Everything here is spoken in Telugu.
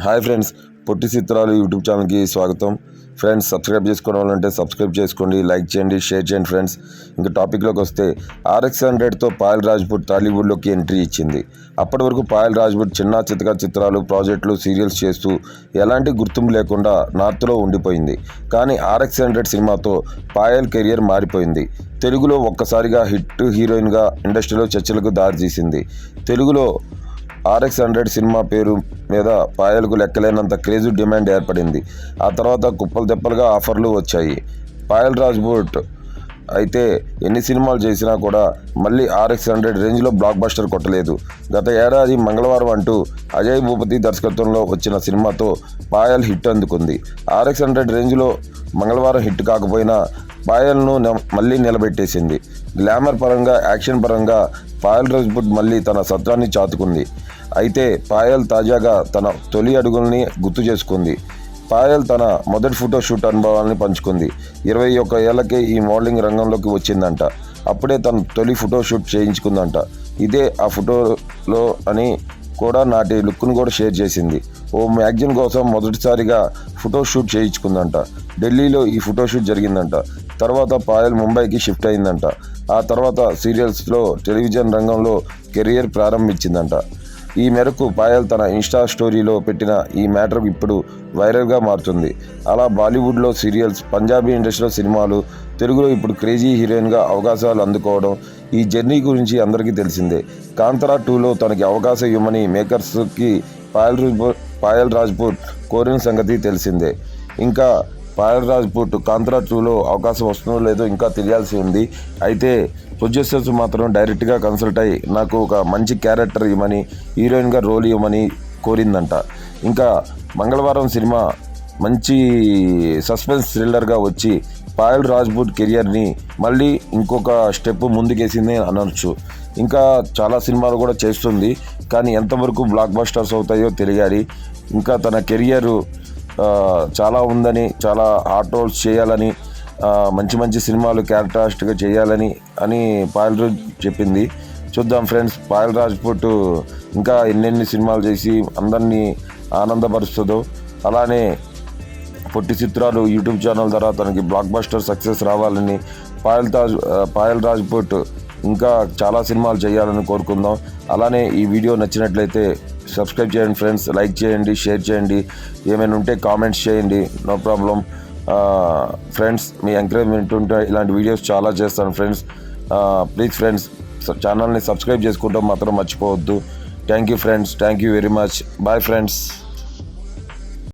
హాయ్ ఫ్రెండ్స్ పొట్టి చిత్రాలు యూట్యూబ్ ఛానల్కి స్వాగతం. ఫ్రెండ్స్ సబ్స్క్రైబ్ చేసుకోవడం వాళ్ళంటే సబ్స్క్రైబ్ చేసుకోండి లైక్ చేయండి షేర్ చేయండి ఫ్రెండ్స్. ఇంకా టాపిక్లోకి వస్తే ఆర్ఎక్స్ హండ్రెడ్తో పాయల్ రాజ్పూట్ టాలీవుడ్లోకి ఎంట్రీ ఇచ్చింది. అప్పటి వరకు పాయల్ రాజ్పూర్ చిన్న చితక చిత్రాలు ప్రాజెక్టులు సీరియల్స్ చేస్తూ ఎలాంటి గుర్తింపు లేకుండా నార్త్లో ఉండిపోయింది. కానీ ఆర్ఎక్స్ హండ్రెడ్ సినిమాతో పాయల్ కెరియర్ మారిపోయింది. తెలుగులో ఒక్కసారిగా హిట్ హీరోయిన్గా ఇండస్ట్రీలో చర్చలకు దారితీసింది. తెలుగులో ఆర్ఎక్స్ హండ్రెడ్ సినిమా పేరు మీద పాయలకు లెక్కలేనంత క్రేజీ డిమాండ్ ఏర్పడింది. ఆ తర్వాత కుప్పలు తెప్పలుగా ఆఫర్లు వచ్చాయి. పాయల్ రాజ్బూట్ అయితే ఎన్ని సినిమాలు చేసినా కూడా మళ్ళీ ఆర్ఎక్స్ హండ్రెడ్ రేంజ్లో బ్లాక్ బస్టర్ కొట్టలేదు. గత ఏడాది మంగళవారం అంటూ అజయ్ భూపతి దర్శకత్వంలో వచ్చిన సినిమాతో పాయల్ హిట్ అందుకుంది. ఆర్ఎక్స్ హండ్రెడ్ రేంజ్లో మంగళవారం హిట్ కాకపోయినా పాయల్ను మళ్ళీ నిలబెట్టేసింది. గ్లామర్ పరంగా యాక్షన్ పరంగా పాయల్ రజ్పుట్ మళ్ళీ తన సత్రాన్ని చాటుకుంది. అయితే పాయల్ తాజాగా తన తొలి అడుగుల్ని గుర్తు చేసుకుంది. పాయల్ తన మొదటి ఫోటో షూట్ అనుభవాన్ని పంచుకుంది. ఇరవై ఒక్క ఏళ్ళకే ఈ మోడలింగ్ రంగంలోకి వచ్చిందంట. అప్పుడే తను తొలి ఫోటో షూట్ చేయించుకుందంట. ఇదే ఆ ఫోటోలో అని కూడా నాటి లుక్ను కూడా షేర్ చేసింది. ఓ మ్యాగజిన్ కోసం మొదటిసారిగా ఫోటో షూట్ చేయించుకుందంట. ఢిల్లీలో ఈ ఫోటోషూట్ జరిగిందంట. తర్వాత పాయల్ ముంబైకి షిఫ్ట్ అయిందంట. ఆ తర్వాత సీరియల్స్లో టెలివిజన్ రంగంలో కెరియర్ ప్రారంభించిందంట. ఈ మేరకు పాయల్ తన ఇన్స్టా స్టోరీలో పెట్టిన ఈ మ్యాటర్ ఇప్పుడు వైరల్గా మారుతుంది. అలా బాలీవుడ్లో సీరియల్స్ పంజాబీ ఇండస్ట్రీలో సినిమాలు తెలుగులో ఇప్పుడు క్రేజీ హీరోయిన్గా అవకాశాలు అందుకోవడం ఈ జర్నీ గురించి అందరికీ తెలిసిందే. కాంతరా టూలో తనకి అవకాశం ఇవ్వమని మేకర్స్కి పాయల్ పాయల్ రాజ్పూత్ కోరిన సంగతి తెలిసిందే. ఇంకా పాయల్ రాజ్పూట్ కాంత్రా టూలో అవకాశం వస్తుందో లేదో ఇంకా తెలియాల్సి ఉంది. అయితే ప్రొడ్యూసర్స్ మాత్రం డైరెక్ట్గా కన్సల్ట్ అయ్యి నాకు ఒక మంచి క్యారెక్టర్ ఇవ్వమని హీరోయిన్గా రోల్ ఇవ్వమని కోరిందంట. ఇంకా మంగళవారం సినిమా మంచి సస్పెన్స్ థ్రిల్లర్గా వచ్చి పాయల్ రాజ్పూట్ కెరియర్ని మళ్ళీ ఇంకొక స్టెప్ ముందుకేసింది అనొచ్చు. ఇంకా చాలా సినిమాలు కూడా చేస్తుంది కానీ ఎంతవరకు బ్లాక్ బస్టర్స్ అవుతాయో తెలియాలి. ఇంకా తన కెరియర్ చాలా ఉందని చాలా హార్ట్ రోల్స్ చేయాలని మంచి మంచి సినిమాలు క్యారెక్టరిస్టిక్గా చేయాలని అని పాయల్ రాజ్ చెప్పింది. చూద్దాం ఫ్రెండ్స్ పాయల్ రాజ్పూట్ ఇంకా ఎన్నెన్ని సినిమాలు చేసి అందరినీ ఆనందపరుస్తుందో. అలానే పొట్టి చిత్రాలు యూట్యూబ్ ఛానల్ ద్వారా తనకి బ్లాక్ బస్టర్ సక్సెస్ రావాలని పాయల్ తాజ్ పాయల్ రాజ్పూట్ ఇంకా చాలా సినిమాలు చేయాలని కోరుకుందాం. అలానే ఈ వీడియో నచ్చినట్లయితే సబ్స్క్రైబ్ చేయండి ఫ్రెండ్స్ లైక్ చేయండి షేర్ చేయండి. ఏమైనా ఉంటే కామెంట్స్ చేయండి. No problem. ఫ్రెండ్స్ మీ ఎంకరేజ్మెంట్ ఉంటే ఇలాంటి వీడియోస్ చాలా చేస్తాను ఫ్రెండ్స్. ప్లీజ్ ఫ్రెండ్స్ ఛానల్ని సబ్స్క్రైబ్ చేసుకుంటాం మాత్రం మర్చిపోవద్దు. Thank you friends thank you very much. Bye friends.